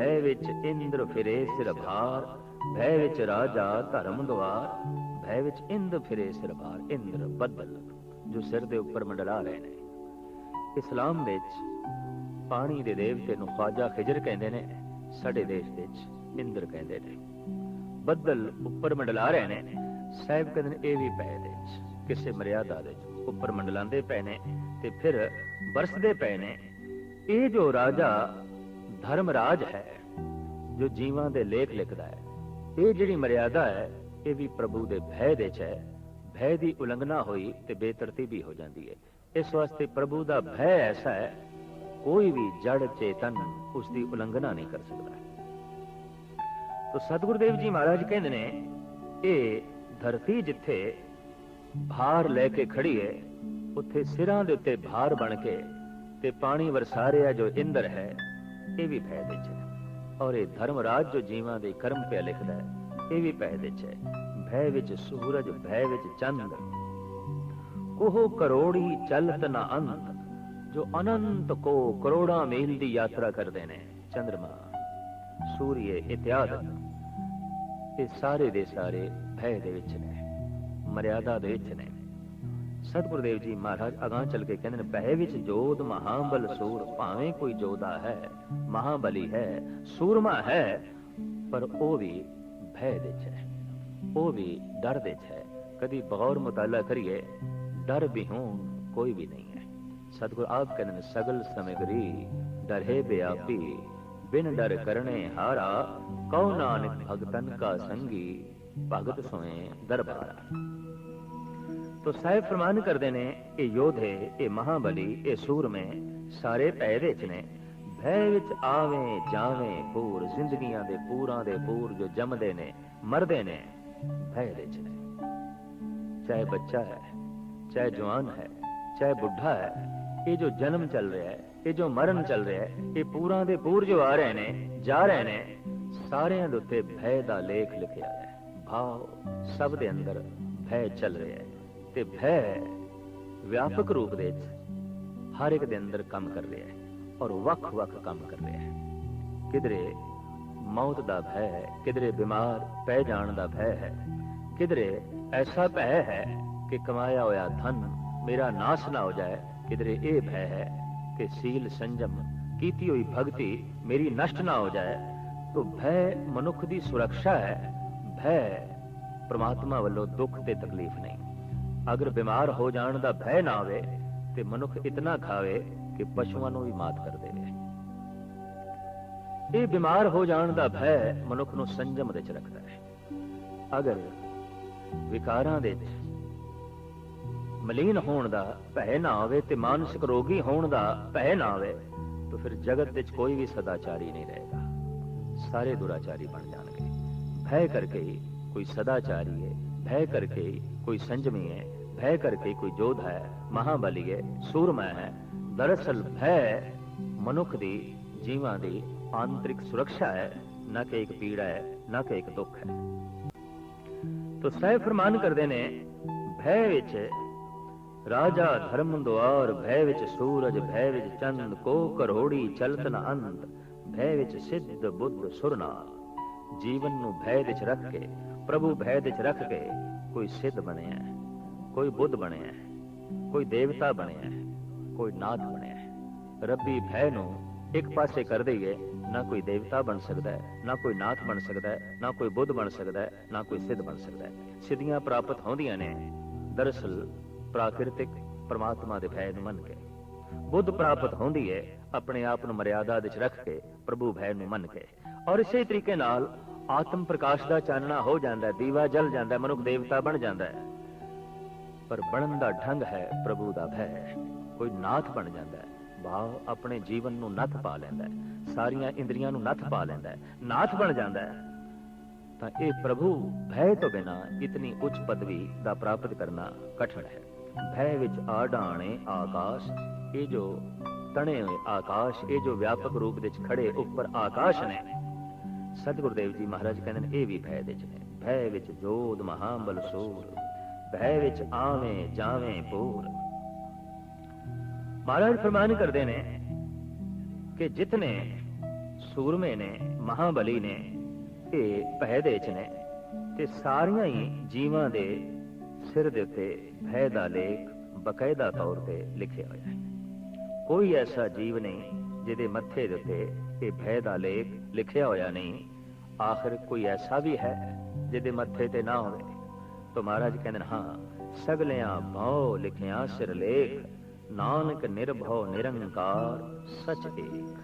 ਭੈ ਵਿੱਚ ਇੰਦਰ ਫਿਰੇ ਸਿਰ ਭਾਰ, ਭੈ ਵਿੱਚ ਰਾਜਾ ਧਰਮ ਦੁਆਰ ਭੈ ਵਿੱਚ ਇੰਦ ਫਿਰੇ ਸਿਰ ਭਾਰ, ਇੰਦਰ ਬੱਦਲ, ਜੋ ਸਿਰ ਦੇ ਉੱਪਰ ਮੰਡਰਾ ਰਹੇ ਨੇ। ਇਸਲਾਮ ਵਿੱਚ ਪਾਣੀ ਦੇ ਦੇਵਤੇ ਨੂੰ ਖਵਾਜਾ ਖਿਜਰ ਕਹਿੰਦੇ ਨੇ, ਸਾਡੇ ਦੇਸ਼ ਵਿੱਚ ਇੰਦਰ ਕਹਿੰਦੇ ਨੇ। ਬੱਦਲ ਉੱਪਰ ਮੰਡਲਾ ਰਹੇ ਨੇ, ਸਾਹਿਬ ਕਹਿੰਦੇ ਨੇ, ਇਹ ਵੀ ਪੈ ਦੇ ਕਿਸੇ ਮਰਿਆਦਾ ਦੇ ਉੱਪਰ ਮੰਡਲਾਉਂਦੇ ਪਏ ਨੇ ਤੇ ਫਿਰ ਬਰਸਦੇ ਪਏ ਨੇ। ਇਹ ਜੋ ਰਾਜਾ ਧਰਮਰਾਜ ਹੈ, ਜੋ ਜੀਵਾਂ ਦੇ ਲੇਖ ਲਿਖਦਾ ਹੈ। ਇਹ ਜਿਹੜੀ ਮਰਿਆਦਾ ਹੈ, ਇਹ ਵੀ ਪ੍ਰਭੂ ਦੇ ਭੈ ਦੇ ਚ ਹੈ। ਭੈ ਦੀ ਉਲੰਘਣਾ ਹੋਈ ਤੇ ਬੇਤਰਤੀਬੀ ਹੋ ਜਾਂਦੀ ਹੈ। ਇਸ ਵਾਸਤੇ ਪ੍ਰਭੂ ਦਾ ਭੈ ਐਸਾ ਹੈ, ਕੋਈ ਵੀ ਜੜ ਚੇਤਨ ਉਸ ਦੀ ਉਲੰਘਣਾ ਨਹੀਂ ਕਰ ਸਕਦਾ। ਤੋ ਸਤਿਗੁਰਦੇਵ ਜੀ ਮਹਾਰਾਜ ਕਹਿੰਦੇ ਨੇ, ਇਹ ਧਰਤੀ ਜਿੱਥੇ ਭਾਰ ਲੈ ਕੇ ਖੜੀ ਹੈ, ਉੱਥੇ ਸਿਰਾਂ ਦੇ ਉੱਤੇ ਭਾਰ ਬਣ ਕੇ ਤੇ ਪਾਣੀ ਵਰਸਾ ਰਿਹਾ ਜੋ ਇੰਦਰ ਹੈ ਇਹ ਵੀ ਭੈ ਚ ਹੈ। ਔਰ ਇਹ ਧਰਮਰਾਜ ਜੋ ਜੀਵਾਂ ਦੇ ਕਰਮ ਪਿਆ ਲਿਖਦਾ ਹੈ, ਇਹ ਵੀ ਭੈ ਚ ਹੈ। ਭੈ ਵਿੱਚ ਸੂਰਜ, ਭੈ ਵਿੱਚ ਚੰਦ। ਕੋਹ ਕਰੋੜੀ ਚਲਤ ਨ ਅੰਤ, ਜੋ ਅਨੰਤ ਕੋ ਕਰੋੜਾਂ ਮੀਲ ਦੀ ਯਾਤਰਾ ਕਰਦੇ ਨੇ ਚੰਦਰਮਾ। ਸੂਰਯ ਇਤਿਆਦ ਇਹ ਸਾਰੇ ਦੇ ਸਾਰੇ ਭੈ ਦੇ ਵਿੱਚ ਨੇ, ਮਰਿਆਦਾ ਦੇ ਵਿੱਚ ਨੇ। ਸਤਿਗੁਰੂ ਦੇਵ ਜੀ ਮਹਾਰਾਜ, ਅਗਾਹ ਚੱਲ ਕੇ ਕਹਿੰਦੇ ਨੇ ਭੈ ਵਿੱਚ ਜੋਧ ਮਹਾਬਲ ਸੂਰ, ਭਾਵੇਂ ਕੋਈ ਜੋਧਾ ਹੈ, ਮਹਾਬਲੀ ਹੈ, ਸੂਰਮਾ ਹੈ, ਪਰ ਉਹ ਵੀ ਭੈ ਦੇ ਚ ਹੈ, ਉਹ ਵੀ ਡਰ ਦੇ ਚ ਹੈ, ਕਦੀ ਬਗੌਰ ਮੁਤਾਲਾ ਕਰੀਏ, ਡਰ ਵੀ ਹੋਂ, ਕੋਈ ਵੀ ਨਹੀਂ ਹੈ। ਸਤਿਗੁਰ ਆਪ ਕਹਿੰਦੇ ਨੇ, ਸਗਲ ਸਮਗਰੀ ਡਰੇ ਬਿਆਪੀ, ਬਿਨ ਡਰ ਕਰਨੇ ਹਾਰਾ, ਕਉ ਨਾਨਕ ਭਗਤਨ ਕਾ ਸੰਗੀ, ਭਗਤ ਸੋਏ ਦਰਬਾਰਾ। ਤੋ ਸਾਹਿਬ ਫਰਮਾਨ ਕਰਦੇ ਨੇ, ਇਹ ਯੋਧੇ ਇਹ ਮਹਾਬਲੀ, ਇਹ ਸੂਰਮੇ ਸਾਰੇ ਭੈ ਦੇ ਚ ਨੇ। ਭੈ ਵਿੱਚ ਆਵੇਂ, ਜਾਵੇਂ ਪੂਰ ਜ਼ਿੰਦਗੀਆਂ ਦੇ ਪੂਰਾਂ ਦੇ ਪੂਰ ਜੋ ਜੰਮਦੇ ਨੇ, ਮਰਦੇ ਨੇ, ਭੈ ਦੇ ਨੇ। ਚਾਹੇ ਬੱਚਾ ਹੈ, ਚਾਹੇ ਜਵਾਨ ਹੈ, ਚਾਹੇ ਬੁੱਢਾ ਹੈ, ਇਹ ਜੋ ਜਨਮ ਚੱਲ ਰਿਹਾ ਹੈ, ਇਹ ਜੋ ਮਰਨ ਚੱਲ ਰਿਹਾ ਹੈ, ਇਹ ਪੂਰਾਂ ਦੇ ਪੂਰ ਜੋ ਆ ਰਹੇ ਨੇ, ਜਾ ਰਹੇ ਨੇ, ਸਾਰਿਆਂ ਦੇ ਉੱਤੇ ਭੈ ਦਾ ਲੇਖ ਲਿਖਿਆ ਹੈ। ਭਾਵ ਸਭ ਦੇ ਅੰਦਰ ਭੈ ਚੱਲ ਰਿਹਾ ਹੈ। ਤੇ ਭੈ ਵਿਆਪਕ ਰੂਪ ਦੇ ਵਿੱਚ ਹਰ ਇੱਕ ਦੇ ਅੰਦਰ ਕੰਮ ਕਰ ਰਿਹਾ ਹੈ ਔਰ ਵੱਖ-ਵੱਖ ਕੰਮ ਕਰ ਰਿਹਾ ਹੈ। ਕਿਧਰੇ ਮੌਤ ਦਾ ਭੈ ਹੈ, ਕਿਧਰੇ ਬਿਮਾਰ ਪੈ ਜਾਣ ਦਾ ਭੈ ਹੈ, ਕਿਧਰੇ ਐਸਾ ਭੈ ਹੈ ਕਿ ਕਮਾਇਆ ਹੋਇਆ ਧਨ ਮੇਰਾ ਨਾਸ ਨਾ ਹੋ ਜਾਏ, ਕਿਧਰੇ ਇਹ ਭੈ ਹੈ ਕਿ ਸੀਲ ਸੰਜਮ ਕੀਤੀ ਹੋਈ ਭਗਤੀ ਮੇਰੀ ਨਸ਼ਟ ਨਾ ਹੋ ਜਾਏ, ਤੋ ਭੈ ਮਨੁੱਖ ਦੀ ਸੁਰੱਖਿਆ ਹੈ, ਭੈ ਪ੍ਰਮਾਤਮਾ ਵੱਲੋਂ ਦੁੱਖ ਤੇ ਤਕਲੀਫ ਨਹੀਂ। ਅਗਰ ਬਿਮਾਰ ਹੋ ਜਾਣ ਦਾ ਭੈ ਨਾ ਆਵੇ ਤੇ ਮਨੁੱਖ ਇਤਨਾ ਖਾਵੇ ਕਿ ਪਸ਼ੂਆਂ ਨੂੰ ਵੀ ਮਾਤ ਕਰ ਦੇਵੇ। ਇਹ ਬਿਮਾਰ ਹੋ ਜਾਣ ਦਾ ਭੈ ਮਨੁੱਖ ਨੂੰ ਸੰਜਮ ਵਿੱਚ ਰੱਖਦਾ ਹੈ। ਅਗਰ ਵਿਕਾਰਾਂ ਦੇ ਵਿੱਚ ਮਲੀਨ ਹੋਣ ਦਾ ਭੈ ਨਾ ਆਵੇ ਤੇ ਮਾਨਸਿਕ ਰੋਗੀ ਹੋਣ ਦਾ ਭੈ ਨਾ ਆਵੇ, ਤਾਂ ਫਿਰ ਜਗਤ ਵਿੱਚ ਕੋਈ ਵੀ ਸਦਾਚਾਰੀ ਨਹੀਂ ਰਹੇਗਾ। ਸਾਰੇ ਦੁਰਾਚਾਰੀ ਬਣ ਜਾਣਗੇ। ਭੈ ਕਰਕੇ ਹੀ ਕੋਈ ਸਦਾਚਾਰੀ ਹੈ, ਭੈ ਕਰਕੇ ਹੀ ਕੋਈ ਸੰਜਮੀ ਹੈ, ਭੈ ਕਰਕੇ ਕੋਈ ਜੋਧ ਹੈ, ਮਹਾਬਲੀ ਹੈ, ਸੂਰਮਾ ਹੈ। ਦਰਅਸਲ ਭੈ ਮਨੁੱਖ ਦੀ ਜੀਵਾਂ ਦੀ ਆਂਤਰਿਕ ਸੁਰੱਖਿਆ ਹੈ, ਨਾ ਕਿ ਇੱਕ ਪੀੜਾ ਹੈ, ਨਾ ਕਿ ਇੱਕ ਦੁੱਖ ਹੈ। ਤੋ ਸਾਹਿਬ ਫਰਮਾਨ ਕਰਦੇ ਨੇ, ਭੈ ਵਿੱਚ ਰਾਜਾ ਧਰਮ ਦੁਆਰ ਭੈ ਵਿੱਚ ਸੂਰਜ, ਭੈ ਵਿੱਚ ਚੰਦ, ਕੋ ਕਰੋੜੀ ਚਲਤ ਨ ਅੰਤ ਭੈ ਵਿੱਚ ਸਿੱਧ ਬੁੱਧ ਸੁਰਨਾ ਜੀਵਨ ਨੂੰ ਭੈ ਵਿੱਚ ਰੱਖ ਕੇ, ਪ੍ਰਭੂ ਭੈ ਵਿੱਚ ਰੱਖ ਕੇ ਕੋਈ ਸਿੱਧ ਬਣਿਆ ਹੈ, ਕੋਈ ਬੁੱਧ ਬਣਿਆ ਹੈ, ਕੋਈ ਦੇਵਤਾ ਬਣਿਆ ਹੈ, ਕੋਈ ਨਾਥ ਬਣਿਆ ਹੈ। ਰੱਬੀ ਭੈ ਨੂੰ ਇੱਕ ਪਾਸੇ ਕਰ ਦਈਏ ਨਾ ਕੋਈ ਦੇਵਤਾ ਬਣ ਸਕਦਾ ਹੈ ਨਾ ਕੋਈ ਨਾਥ ਬਣ ਸਕਦਾ ਹੈ ਨਾ ਕੋਈ ਬੁੱਧ ਬਣ ਸਕਦਾ ਹੈ ਨਾ ਕੋਈ ਸਿੱਧ ਬਣ ਸਕਦਾ ਹੈ। ਸਿੱਧੀਆਂ ਪ੍ਰਾਪਤ ਹੁੰਦੀਆਂ ਨੇ ਦਰਅਸਲ ਪ੍ਰਾਕਿਰਤਿਕ ਪਰਮਾਤਮਾ ਦੇ ਭੈ ਨੂੰ ਮੰਨ ਕੇ। ਬੁੱਧ ਪ੍ਰਾਪਤ ਹੁੰਦੀ ਹੈ ਆਪਣੇ ਆਪ ਨੂੰ ਮਰਿਆਦਾ ਵਿੱਚ ਰੱਖ ਕੇ ਪ੍ਰਭੂ ਭੈ ਨੂੰ ਮੰਨ ਕੇ। ਔਰ ਇਸੇ ਤਰੀਕੇ ਨਾਲ ਆਤਮ ਪ੍ਰਕਾਸ਼ ਦਾ ਚਾਨਣਾ ਹੋ ਜਾਂਦਾ ਦੀਵਾ ਜਲ ਜਾਂਦਾ ਮਨੁੱਖ ਦੇਵਤਾ ਬਣ ਜਾਂਦਾ ਹੈ। ਪਰ ਬਣਨ ਦਾ ਢੰਗ ਹੈ, ਪ੍ਰਭੂ ਦਾ ਭੈ ਕੋਈ ਨਾਥ ਬਣ ਜਾਂਦਾ ਹੈ। ਭਾਵ ਆਪਣੇ ਜੀਵਨ ਨੂੰ ਨੱਥ ਪਾ ਲੈਂਦਾ ਹੈ। ਸਾਰੀਆਂ ਇੰਦਰੀਆਂ ਨੂੰ ਨੱਥ ਪਾ ਲੈਂਦਾ ਹੈ। ਨਾਥ ਬਣ ਜਾਂਦਾ ਹੈ। ਤਾਂ ਇਹ ਪ੍ਰਭੂ ਭੈ ਤੋਂ ਬਿਨਾ ਇਤਨੀ ਉੱਚ ਪਦਵੀ ਦਾ ਪ੍ਰਾਪਤ ਕਰਨਾ ਕਠਿਨ ਹੈ। ਭੈ ਵਿੱਚ ਆ ਡਾਣੇ ਆਕਾਸ਼, ਇਹ ਜੋ ਤਣੇ ਹੋਏ ਆਕਾਸ਼, ਇਹ ਜੋ ਵਿਆਪਕ ਰੂਪ ਵਿੱਚ ਖੜੇ ਉੱਪਰ ਆਕਾਸ਼ ਨੇ ਸਤਿਗੁਰੂ ਦੇਵ ਜੀ ਮਹਾਰਾਜ ਕਹਿੰਦੇ ਨੇ, ਇਹ ਵੀ ਭੈ ਦੇ ਚ ਨੇ ਭੈ ਵਿੱਚ ਜੋਦ ਮਹਾਬਲ ਸੂਰ ਭੈ ਵਿੱਚ ਆਵੇਂ, ਜਾਵੇਂ ਪੂਰ ਮਹਾਰਾਜ ਫਰਮਾਨ ਕਰਦੇ ਨੇ ਕਿ ਜਿਤਨੇ ਸੂਰਮੇ ਨੇ, ਮਹਾਬਲੀ ਨੇ, ਇਹ ਭੈ ਦੇ ਚ ਨੇ ਤੇ ਸਾਰੀਆਂ ਹੀ ਜੀਵਾਂ ਦੇ ਸਿਰ ਦੇ ਉੱਤੇ ਭੈ ਦਾ ਲੇਖ ਬਕਾਇਦਾ ਤੌਰ ਤੇ ਲਿਖਿਆ ਹੋਇਆ ਹੈ। ਕੋਈ ਐਸਾ ਜੀਵ ਨਹੀਂ ਜਿਹਦੇ ਮੱਥੇ ਦੇ ਉੱਤੇ ਇਹ ਭੈ ਦਾ ਲੇਖ ਲਿਖਿਆ ਹੋਇਆ ਨਹੀਂ, ਆਖਿਰ ਕੋਈ ਐਸਾ ਵੀ ਹੈ ਜਿਹਦੇ ਮੱਥੇ ਤੇ ਨਾ ਹੋਵੇ ਤਾਂ ਮਹਾਰਾਜ ਕਹਿੰਦੇ ਹਾਂ, ਸਗਲਿਆਂ ਭਉ ਲਿਖਿਆ ਸਿਰਲੇਖ, ਨਾਨਕ ਨਿਰਭਉ ਨਿਰੰਕਾਰ ਸਚ ਏਕ।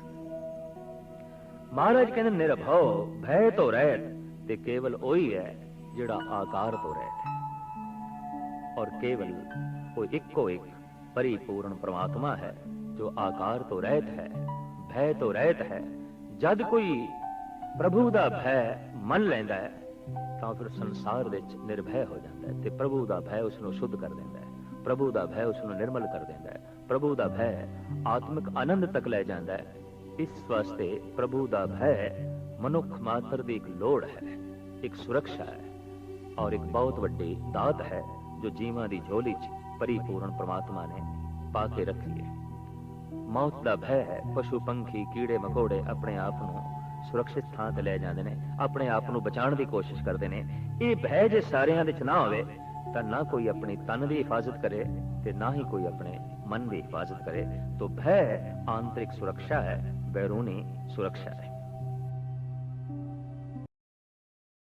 ਮਹਾਰਾਜ ਕਹਿੰਦੇ ਨਿਰਭਉ ਭੈ ਤੋਂ ਰਹਿਤ ਤੇ ਕੇਵਲ ਉਹੀ ਹੈ ਜਿਹੜਾ ਆਕਾਰ ਤੋਂ ਰਹਿਤ ਹੈ। ਔਰ ਕੇਵਲ ਉਹ ਇੱਕੋ ਇੱਕ ਪਰਿਪੂਰਨ ਪ੍ਰਮਾਤਮਾ ਹੈ ਜੋ ਆਕਾਰ ਤੋਂ ਰਹਿਤ ਹੈ, ਭੈ ਤੋਂ ਰਹਿਤ ਹੈ ਜਦ ਕੋਈ ਪ੍ਰਭੂ ਦਾ ਭੈ ਮੰਨ ਲੈਂਦਾ ਹੈ, ਤਾਂ ਫਿਰ ਸੰਸਾਰ ਵਿੱਚ ਨਿਰਭੈ ਹੋ ਜਾਂਦਾ ਹੈ ਤੇ ਪ੍ਰਭੂ ਦਾ ਭੈ ਉਸ ਨੂੰ ਸ਼ੁੱਧ ਕਰ ਦਿੰਦਾ ਹੈ, ਪ੍ਰਭੂ ਦਾ ਭੈ ਉਸ ਨੂੰ ਨਿਰਮਲ ਕਰ ਦਿੰਦਾ ਹੈ, ਪ੍ਰਭੂ ਦਾ ਭੈ ਆਤਮਿਕ ਆਨੰਦ ਤੱਕ ਲੈ ਜਾਂਦਾ ਹੈ, ਇਸ ਵਾਸਤੇ ਪ੍ਰਭੂ ਦਾ ਭੈ ਮਨੁੱਖ ਮਾਤਰ ਦੀ ਇੱਕ ਲੋੜ ਹੈ, ਇੱਕ ਸੁਰੱਖਿਆ ਹੈ ਔਰ ਇੱਕ ਬਹੁਤ ਵੱਡੀ ਦਾਤ ਹੈ ਜੋ ਜੀਵਾਂ ਦੀ ਝੋਲੀ 'ਚ ਪਰਿਪੂਰਨ ਪ੍ਰਮਾਤਮਾ ਨੇ ਪਾ ਕੇ ਰੱਖੀ ਹੈ। ਮੌਤ ਦਾ ਭੈ ਹੈ। ਪਸ਼ੂ, ਪੰਖੀ, ਕੀੜੇ, ਮਕੌੜੇ ਆਪਣੇ ਆਪ ਨੂੰ ਸੁਰੱਖਿਅਤ ਥਾਂ ਤੇ ਲੈ ਜਾਂਦੇ ਨੇ। ਆਪਣੇ ਆਪ ਨੂੰ ਬਚਾਉਣ ਦੀ ਕੋਸ਼ਿਸ਼ ਕਰਦੇ ਨੇ। ਇਹ ਭੈ ਜੇ ਸਾਰਿਆਂ ਦੇ ਚ ਨਾ ਹੋਵੇ, ਤਾਂ ਨਾ ਕੋਈ ਆਪਣੀ ਤਨ ਦੀ ਹਿਫਾਜ਼ਤ ਕਰੇ ਤੇ ਨਾ ਹੀ ਕੋਈ ਆਪਣੇ ਮਨ ਦੀ ਹਿਫਾਜ਼ਤ ਕਰੇ। ਤਾਂ ਭੈ ਆਂਤਰਿਕ ਸੁਰੱਖਿਆ ਹੈ, ਬੈਰੂਨੀ ਸੁਰੱਖਿਆ ਹੈ।